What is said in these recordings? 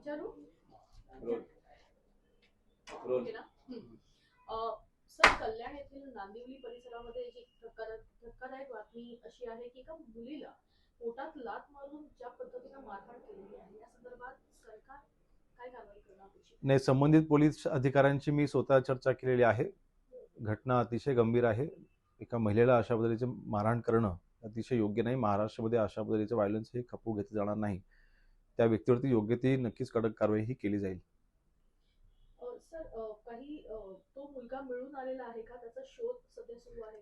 विचारू? ओके ना? सर कल्याण येथील नांदिवली परिसरामध्ये एक धक्कादायक बातमी अशी आहे की एका मुलीला पोटात लात मारून ज्या पद्धतीनं मारहाण केलेली आहे या संदर्भात सरकार काय कारवाई करणं अपेक्षित आहे? नाही संबंधित पोलीस अधिकाऱ्यांची मी स्वतः चर्चा केलेली आहे. घटना अतिशय गंभीर आहे. एका महिलेला अशा पद्धतीचे मारहाण करणं अतिशय योग्य नाही. महाराष्ट्रामध्ये अशा पद्धतीचे व्हायलन्स हे खपवू घेतले जाणार नाही. त्या व्यक्तीवरती योग्य ती नक्कीच कडक कारवाई ही केली जाईल.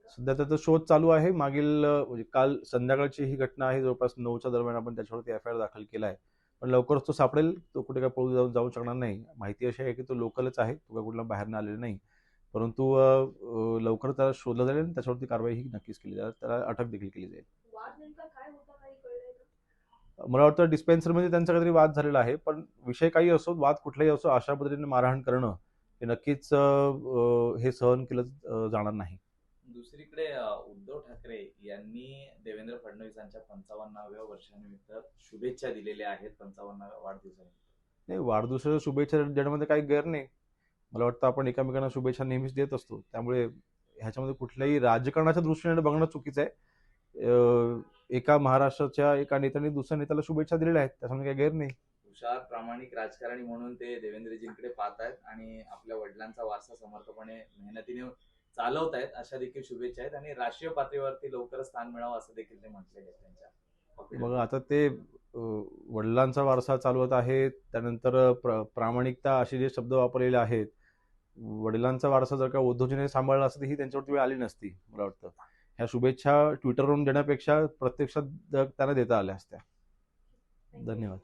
सध्या त्याचा शोध चालू आहे. मागील म्हणजे काल संध्याकाळची ही घटना आहे. जवळपास नऊच्या दरम्यान आपण त्याच्यावरती एफ आय आर दाखल केला आहे. पण लवकरच तो सापडेल. तो कुठे काय पळून जाऊन जाऊ शकणार नाही. माहिती अशी आहे की तो लोकलच आहे. तो काय कुठला बाहेरनं आलेला नाही. परंतु लवकर त्याला शोधलं जाईल आणि त्याच्यावरती कारवाई ही नक्कीच केली जाईल. त्याला अटक देखील केली जाईल वाद नेमका काय होता काही कळलंय का मला वाटतं डिस्पेन्सरमध्ये त्यांचा काहीतरी वाद झालेला आहे पण विषय काही असो वाद कुठलाही असो अशा पद्धतीने मारहाण करणं हे नक्कीच हे सहन केलं जाणार नाही. दुसरीकडे उद्धव ठाकरे यांनी देवेंद्र फडणवीसांच्या पंचावन्नाव्या वर्षानिमित्त शुभेच्छा दिलेल्या आहेत पंचावन्नाव्या वाढदिवसानिमित्त. नाही वाढदिवसाच्या शुभेच्छा देण्यामध्ये काही गैर नाही. मला वाटतं आपण एकमेकांना शुभेच्छा नेहमीच देत असतो. त्यामुळे ह्याच्यामध्ये कुठल्याही राजकारणाच्या दृष्टीने बघणं चुकीचं आहे. एका महाराष्ट्राच्या एका नेत्याने दुसऱ्या नेत्याला शुभेच्छा दिलेल्या आहेत. त्याच्यामध्ये काही गैर नाही. हुशार प्रामाणिक राजकारणी म्हणून ते देवेंद्रजींकडे पाहत आहेत आणि आपल्या वडिलांचा वारसा समर्थपणे मेहनतीने चालवत आहेत अशा देखील शुभेच्छा आहेत आणि राष्ट्रीय पातळीवरती लवकरच स्थान मिळावं असं देखील ते म्हटलेले आहेत त्यांच्या मग आता ते वडिलांचा वारसा चालवत आहेत त्यानंतर प्र प्रामाणिकता असे जे शब्द वापरलेले आहेत वडिलांचा वारसा जर का उद्धवजीने सांभाळला असतं ही त्यांच्यावरती वेळ आली नसती मला वाटतं. ह्या शुभेच्छा ट्विटरवरून देण्यापेक्षा प्रत्यक्षात त्यांना देता आल्या असत्या. धन्यवाद